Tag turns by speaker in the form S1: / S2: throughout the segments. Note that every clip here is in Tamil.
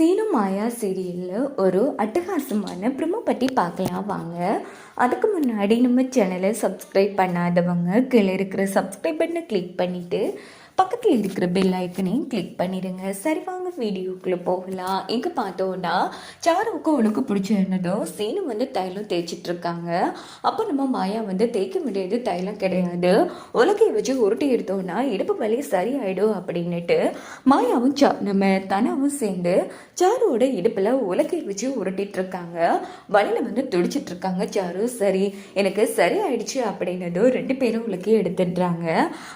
S1: சீனு மாயா சீரியலில் ஒரு அட்டகாசமான ப்ரிமோ பற்றி பார்க்கலாம் வாங்க. அதுக்கு முன்னாடி நம்ம சேனலை சப்ஸ்கிரைப் பண்ணாதவங்க கீழே இருக்கிற சப்ஸ்கிரைப் பண்ணை கிளிக் பண்ணிவிட்டு பக்கத்தில் இருக்கிற பெல் ஐக்கனையும் கிளிக் பண்ணிடுங்க சரி வாங்க வீடியோக்குள்ளே போகலாம். எங்கே பார்த்தோன்னா சாருவுக்கும் உனக்கு பிடிச்ச என்னதோ சீனு வந்து தைலம் தேய்ச்சிட்டு இருக்காங்க. அப்போ நம்ம மாயா வந்து தேய்க்க முடியாது தைலம் கிடையாது. உலகையை வச்சு உருட்டி எடுத்தோன்னா இடுப்பு வலி சரியாயிடும் அப்படின்னுட்டு மாயாவும் சா நம்ம தனாவும் சேர்ந்து சாருவோட இடுப்பில் உலக்கையை வச்சு உருட்டிட்ருக்காங்க இருக்காங்க. வந்து துடிச்சிட்ருக்காங்க சாரு. சரி எனக்கு சரியாயிடுச்சு அப்படின்னதும் ரெண்டு பேரும் உலக்கையை எடுத்துடுறாங்க.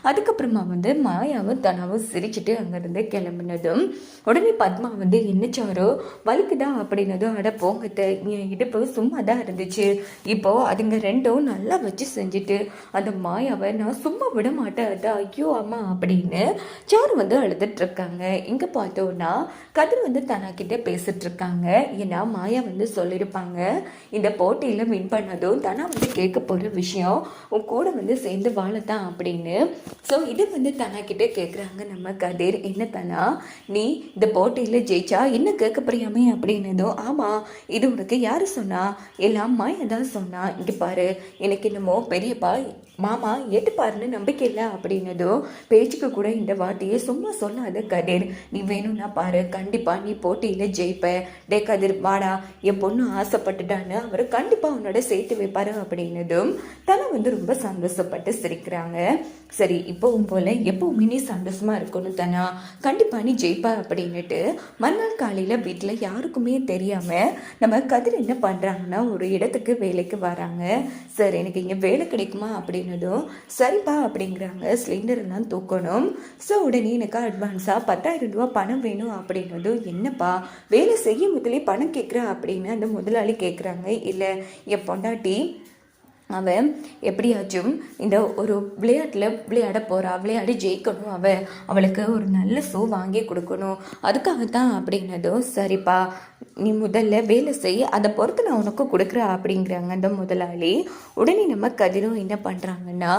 S1: அதுக்கப்புறமா வந்து மாயாவும் தனாவும் சிரிச்சுட்டு அங்கேருந்து கிளம்புனதும் உடனே பத்மா வந்து என்ன வலிக்குதா? அப்படின்னதும் அட போங்கத்த என் இடுப்பு சும்மா தான் இருந்துச்சு. இப்போ அதுங்க ரெண்டும் நல்லா வச்சு செஞ்சுட்டு அந்த மாயாவை நான் சும்மா விட மாட்டேன். அதான் ஐயோ அம்மா அப்படின்னு சாரு வந்து அழுதுட்டு இருக்காங்க. இங்கே பார்த்தோன்னா கதிர் வந்து தனாக்கிட்ட பேசிட்டு இருக்காங்க. ஏன்னா மாயா வந்து சொல்லியிருப்பாங்க இந்த போட்டியில் வின் பண்ணதும் தனா வந்து கேட்க போகிற விஷயம் உன் கூட வந்து சேர்ந்து வாழத்தான் அப்படின்னு. ஸோ இது வந்து தனா கிட்ட கேட்குறாங்க நம்ம கதிர் என்ன தனா நீ இந்த போட்டியில் ஜெயிச்சா என்ன கேட்க போறியாமே அப்படின்னதும் ஆமாம் இது உனக்கு யார் சொன்னா? எல்லாம் மாயா தான் சொன்னா இங்கே பாரு எனக்கு என்னமோ பெரியப்பா மாமா எட்டுப்பாருன்னு நம்பிக்கை இல்லை அப்படின்னதும் பேச்சுக்கு கூட இந்த வார்த்தையை சும்மா சொல்லாத கதிர். நீ வேணும்னா பாரு கண்டிப்பாக நீ போட்டியில் ஜெயிப்ப. டே கதிர் வாடா என் பொண்ணு ஆசைப்பட்டுட்டான்னு அவர் கண்டிப்பாக உன்னோட சேர்த்து வைப்பாரு அப்படின்னதும் தலை வந்து ரொம்ப சந்தோஷப்பட்டு சிரிக்கிறாங்க. சரி இப்போவும் போல் எப்போவுமே நீ சந்தோஷமாக இருக்கணும் தானா. கண்டிப்பாக நீ ஜெயிப்ப அப்படின்னுட்டு மறுநாள் காலையில் வீட்டில் யாருக்குமே தெரியாமல் நம்ம கதிர் என்ன பண்ணுறாங்கன்னா ஒரு இடத்துக்கு வேலைக்கு வராங்க. சார் எனக்கு இங்கே வேலை கிடைக்குமா? அப்படின்னதும் சரிப்பா அப்படிங்கிறாங்க. சிலிண்டர் எல்லாம் தூக்கணும். ஸோ உடனே எனக்கு அட்வான்ஸாக பத்தாயிரம் ரூபா பணம் வேணும் அப்படின்னதும் என்னப்பா வேலை செய்ய முதலே பணம் கேட்குறா அப்படின்னு அந்த முதலாளி கேட்குறாங்க இல்லை என் பொண்டாட்டி அவன் எப்படியாச்சும் இந்த ஒரு விளையாட்டில் விளையாட போகிறா விளையாடி ஜெயிக்கணும் அவள் அவளுக்கு ஒரு நல்ல ஷோ வாங்கி கொடுக்கணும். அதுக்காக தான் அப்படின்னதும் சரிப்பா நீ முதல்ல வேலை செய் அதை பொறுத்து நான் உனக்கு கொடுக்குறா அப்படிங்கிறாங்க அந்த முதலாளி. உடனே நம்ம கதிரும் என்ன பண்ணுறாங்கன்னா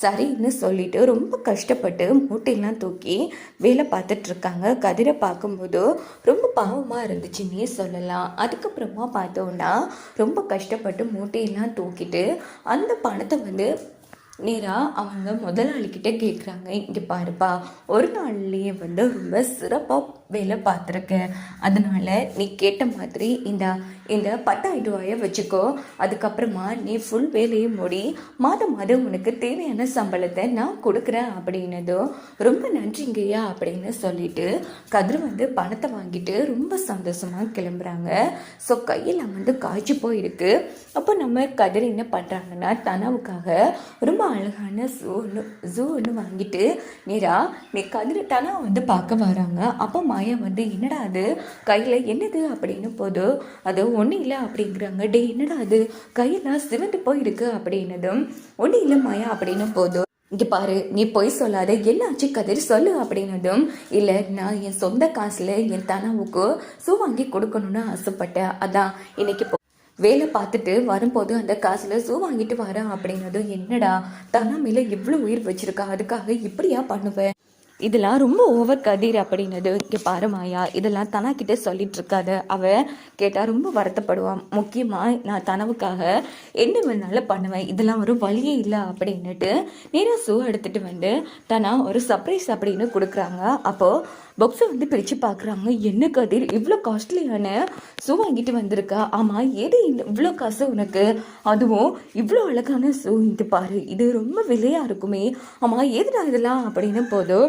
S1: சரின்னு சொல்லிட்டு ரொம்ப கஷ்டப்பட்டு மூட்டையெல்லாம் தூக்கி வேலை பார்த்துட்ருக்காங்க கதிரை பார்க்கும்போது ரொம்ப பாவமாக இருந்துச்சுன்னே சொல்லலாம். அதுக்கப்புறமா பார்த்தோன்னா ரொம்ப கஷ்டப்பட்டு மூட்டையெல்லாம் தூக்கிட்டு அந்த பணத்தை வந்து நேராக அவங்க முதலாளிக்கிட்ட கேட்குறாங்க இங்கே பாருப்பா ஒரு நாள்லேயே வந்து ரொம்ப சிறப்பாக வேலை பார்த்துருக்கேன் அதனால் நீ கேட்ட மாதிரி இந்த இந்த பத்தாயிரம் ரூபாயை வச்சுக்கோ. அதுக்கப்புறமா நீ ஃபுல் வேலையை மூடி மாதம் மாதம் உனக்கு தேவையான சம்பளத்தை நான் கொடுக்குறேன் அப்படின்னதும் ரொம்ப நன்றிங்கய்யா அப்படின்னு சொல்லிட்டு கதிர் வந்து பணத்தை வாங்கிட்டு ரொம்ப சந்தோஷமாக கிளம்புறாங்க. ஸோ கையில் வந்து காய்ச்சி போயிருக்கு. அப்போ நம்ம கதிர் என்ன பண்ணுறாங்கன்னா தனாவுக்காக ரொம்ப அழகான ஜூ ஒன்று ஜூ ஒன்று வாங்கிட்டு நேராக நீ கதிர் தனா வந்து பார்க்க வராங்க. அப்போ மாயா வந்து என்னடா அது? கையில் என்னது அப்படின்னு போது அது ஒன்றும் இல்லை அப்படிங்கிறாங்க. டே என்னடா அது? கையெல்லாம் சிவந்து போயிருக்கு அப்படின்னதும் ஒன்றும் இல்லை மாயா அப்படின்னு போதும் இங்கே பாரு நீ பொய் சொல்லாத என்னாச்சு கதிர் சொல்லு அப்படின்னதும் இல்லை நான் என் சொந்த காசில் என் தனாவுக்கு ஷூ வாங்கி கொடுக்கணும்னு ஆசைப்பட்டேன். அதான் இன்னைக்கு போ- வேலை பார்த்துட்டு வரும்போது அந்த காசில் ஷூ வாங்கிட்டு வரேன் அப்படின்னதும் என்னடா தனா மேலே இவ்வளோ உயிர் வச்சுருக்கா? அதுக்காக இப்படியா பண்ணுவேன் இதெல்லாம் ரொம்ப ஓவர் கதிர் அப்படின்னது இங்கே பாரு மாயா. இதெல்லாம் தனாக்கிட்ட சொல்லிட்டு இருக்காத. அவ கேட்டால் ரொம்ப வருத்தப்படுவான் முக்கியமாக நான் தனவுக்காக என்ன வேணாலும் பண்ணுவேன். இதெல்லாம் ஒரு வழியே இல்லை அப்படின்னுட்டு நேராக ஷூ எடுத்துகிட்டு வந்து தனா ஒரு சர்ப்ரைஸ் அப்படின்னு கொடுக்குறாங்க. அப்போது பாக்ஸை வந்து பிரித்து பார்க்குறாங்க என்ன கதிர்? இவ்வளோ காஸ்ட்லியான ஷூ வாங்கிட்டு வந்திருக்கா? ஆமாம் எது இவ்வளோ காசு உனக்கு? அதுவும் இவ்வளோ அழகான ஷூ இது பாரு. இது ரொம்ப விலையாக இருக்குமே. ஆமாம் எதுடா இதெல்லாம்? அப்படின்னு போதும்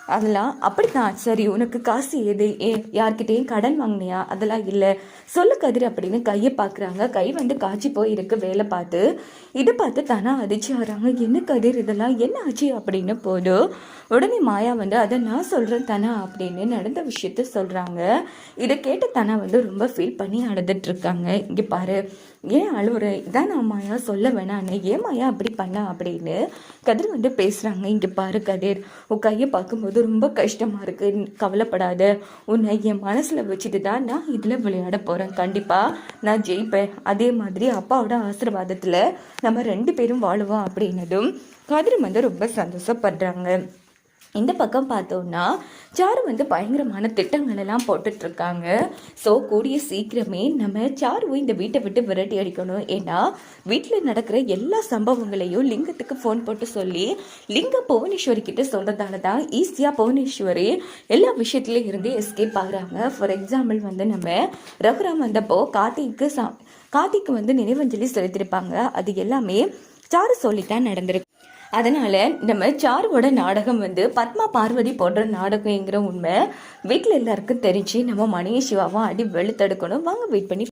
S1: அதெல்லாம் அப்படித்தான். சரி உனக்கு காசு எது? ஏ யார்கிட்டேயும் கடன் வாங்கினியா? அதெல்லாம் இல்லை. சொல்லு கதிர் அப்படின்னு கையை பார்க்குறாங்க கை வந்து காய்ச்சி போயிருக்கு வேலை பார்த்து. இதை பார்த்து தானா அதிர்ச்சி ஆகிறாங்க என்ன கதிர் இதெல்லாம்? என்ன ஆச்சு அப்படின்னு போதும் உடனே மாயா வந்து அதை நான் சொல்கிறேன் தானா அப்படின்னு நடந்த விஷயத்த சொல்கிறாங்க இதை கேட்ட தானா வந்து ரொம்ப ஃபீல் பண்ணி அழுதுட்டு இருக்காங்க. இங்கே பாரு ஏன் அழுவுற? இதான் நான் மாயா சொல்ல வேணான்னு. ஏன் மாயா அப்படி பண்ண அப்படின்னு கதிர் வந்து பேசுகிறாங்க இங்கே பாரு கதிர் உன் கையை பார்க்கும்போது ரொம்ப கஷ்டமாக இருக்கு. கவலைப்படாத. உன்னை என் மனசில் வச்சுட்டு தான் நான் இதில் விளையாட போகிறேன் கண்டிப்பாக நான் ஜெயிப்பேன். அதே மாதிரி அப்பாவோட ஆசீர்வாதத்தில் நம்ம ரெண்டு பேரும் வாழுவோம் அப்படின்னதும் கதிர் வந்து ரொம்ப சந்தோஷப்படுறாங்க. இந்த பக்கம் பார்த்தோம்னா சாரு வந்து பயங்கரமான திட்டங்கள் எல்லாம் போட்டுட்ருக்காங்க. ஸோ கூடிய சீக்கிரமே நம்ம சாருவும் இந்த வீட்டை விட்டு விரட்டி அடிக்கணும். ஏன்னா வீட்டில் நடக்கிற எல்லா சம்பவங்களையும் லிங்கத்துக்கு ஃபோன் போட்டு சொல்லி லிங்கம் புவனேஸ்வரி கிட்ட சொல்றதால தான் ஈஸியாக புவனேஸ்வரி எல்லா விஷயத்துலையும் இருந்து எஸ்கேப் ஆகுறாங்க. ஃபார் எக்ஸாம்பிள் வந்து நம்ம ரகுராம் வந்தப்போ கார்த்திக்கு சா கார்த்திக்கு வந்து நினைவஞ்சலி செலுத்திருப்பாங்க அது எல்லாமே சாரு சொல்லித்தான் நடந்திருக்கு. அதனால் நம்ம சாருவோட நாடகம் வந்து பத்மா பார்வதி போடுற நாடகங்கிற உண்மை வீட்டில் எல்லாருக்கும் தெரிஞ்சு நம்ம மணிய சிவாவும் அடி வெளுத்தெடுக்கணும். வாங்க வெயிட் பண்ணி